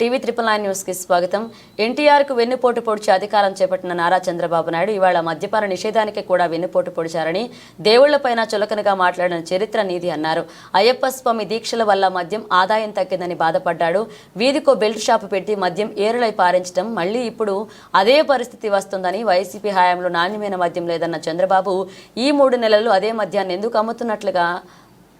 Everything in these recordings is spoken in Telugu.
టీవీ త్రిపుల్ నైన్ న్యూస్కి స్వాగతం. ఎన్టీఆర్కు వెన్నుపోటు పొడిచి అధికారం చేపట్టిన నారా చంద్రబాబు నాయుడు ఇవాళ మద్యపాన నిషేధానికి కూడా వెన్నుపోటు పొడిచారని దేవుళ్ళపైన చులకనగా మాట్లాడిన చరిత్ర నీది అన్నారు. అయ్యప్ప స్వామి దీక్షల వల్ల మద్యం ఆదాయం తగ్గిందని బాధపడ్డాడు. వీధికో బెల్ట్ షాపు పెట్టి మద్యం ఏరులై పారించడం మళ్ళీ ఇప్పుడు అదే పరిస్థితి వస్తుందని వైసీపీ హయాంలో నాణ్యమైన మద్యం లేదన్న చంద్రబాబు ఈ మూడు నెలలు అదే మద్యాన్ని ఎందుకు అమ్ముతున్నట్లుగా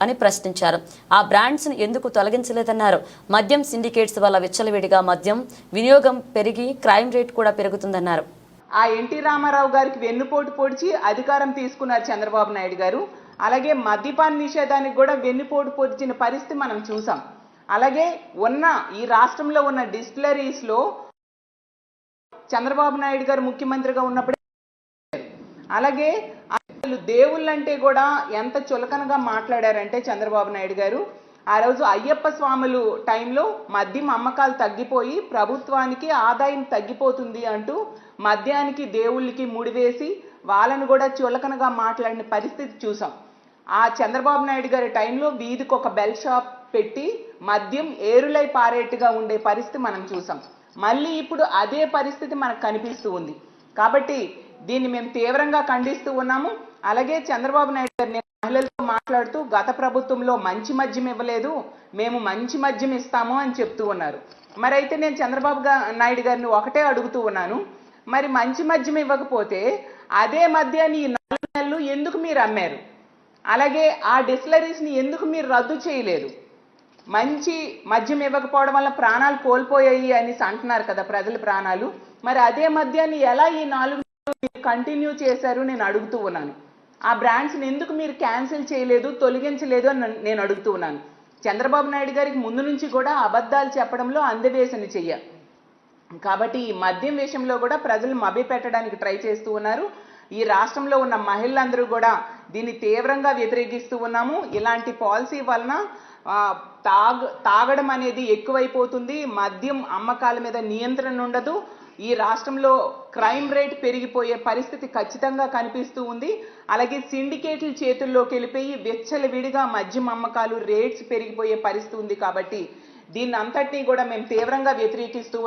అని ప్రశ్నించారు. ఆ బ్రాండ్స్ను ఎందుకు తొలగించలేదన్నారు. మద్యం సిండికేట్స్ వల్ల విచ్చలవిడిగా మద్యం వినియోగం పెరిగి క్రైమ్ రేట్ కూడా పెరుగుతుందన్నారు. ఆ ఎన్టీ రామారావు గారికి వెన్నుపోటు పొడిచి అధికారం తీసుకున్నారు చంద్రబాబు నాయుడు గారు. అలాగే మద్యపాన నిషేధానికి కూడా వెన్నుపోటు పొడిచిన పరిస్థితి మనం చూసాం. అలాగే ఉన్న ఈ రాష్ట్రంలో ఉన్న డిస్టిలరీస్లో చంద్రబాబు నాయుడు గారు ముఖ్యమంత్రిగా ఉన్నప్పుడే అలాగే అసలు దేవుళ్ళంటే కూడా ఎంత చులకనగా మాట్లాడారంటే చంద్రబాబు నాయుడు గారు. ఆ రోజు అయ్యప్ప స్వాములు టైంలో మద్యం అమ్మకాలు తగ్గిపోయి ప్రభుత్వానికి ఆదాయం తగ్గిపోతుంది అంటూ మద్యానికి దేవుళ్ళకి ముడివేసి వాళ్ళను కూడా చులకనగా మాట్లాడిన పరిస్థితి చూసాం. ఆ చంద్రబాబు నాయుడు గారి టైంలో వీధికి ఒక బెల్ షాప్ పెట్టి మద్యం ఏరులై పారేట్టుగా ఉండే పరిస్థితి మనం చూసాం. మళ్ళీ ఇప్పుడు అదే పరిస్థితి మనకు కనిపిస్తూ ఉంది. కాబట్టి దీన్ని మేము తీవ్రంగా ఖండిస్తూ ఉన్నాము. అలాగే చంద్రబాబు నాయుడు గారు నేను మహిళలతో మాట్లాడుతూ గత ప్రభుత్వంలో మంచి మద్యం ఇవ్వలేదు మేము మంచి మద్యం ఇస్తాము అని చెప్తూ ఉన్నారు. మరి అయితే నేను చంద్రబాబు నాయుడు గారిని ఒకటే అడుగుతూ ఉన్నాను. మరి మంచి మద్యం ఇవ్వకపోతే అదే మద్యాన్ని ఈ నాలుగు నెలలు ఎందుకు మీరు అమ్మారు? అలాగే ఆ డిస్టిలరీస్ని ఎందుకు మీరు రద్దు చేయలేదు? మంచి మద్యం ఇవ్వకపోవడం వల్ల ప్రాణాలు కోల్పోయాయి అని అంటున్నారు కదా ప్రజల ప్రాణాలు. మరి అదే మద్యాన్ని ఎలా ఈ నాలుగు కంటిన్యూ చేశారు నేను అడుగుతూ ఉన్నాను. ఆ బ్రాండ్స్ని ఎందుకు మీరు క్యాన్సిల్ చేయలేదు తొలగించలేదు అని నేను అడుగుతూ ఉన్నాను. చంద్రబాబు నాయుడు గారికి ముందు నుంచి కూడా అబద్ధాలు చెప్పడంలో అందవేసని చెయ్య. కాబట్టి ఈ మద్యం విషయంలో కూడా ప్రజలు మభ్యపెట్టడానికి ట్రై చేస్తూ ఉన్నారు. ఈ రాష్ట్రంలో ఉన్న మహిళలందరూ కూడా దీన్ని తీవ్రంగా వ్యతిరేకిస్తూ ఉన్నాము. ఇలాంటి పాలసీ వలన తాగ తాగడం అనేది ఎక్కువైపోతుంది. మద్యం అమ్మకాల మీద నియంత్రణ ఉండదు. ఈ రాష్ట్రంలో క్రైమ్ రేట్ పెరిగిపోయే పరిస్థితి ఖచ్చితంగా కనిపిస్తూ ఉంది. అలాగే సిండికేట్ల చేతుల్లోకి వెళ్ళిపోయి విచ్చలవిడిగా మద్యం అమ్మకాలు రేట్స్ పెరిగిపోయే పరిస్థితి ఉంది కాబట్టి దీన్ని అంతటినీ కూడా మేము తీవ్రంగా వ్యతిరేకిస్తూ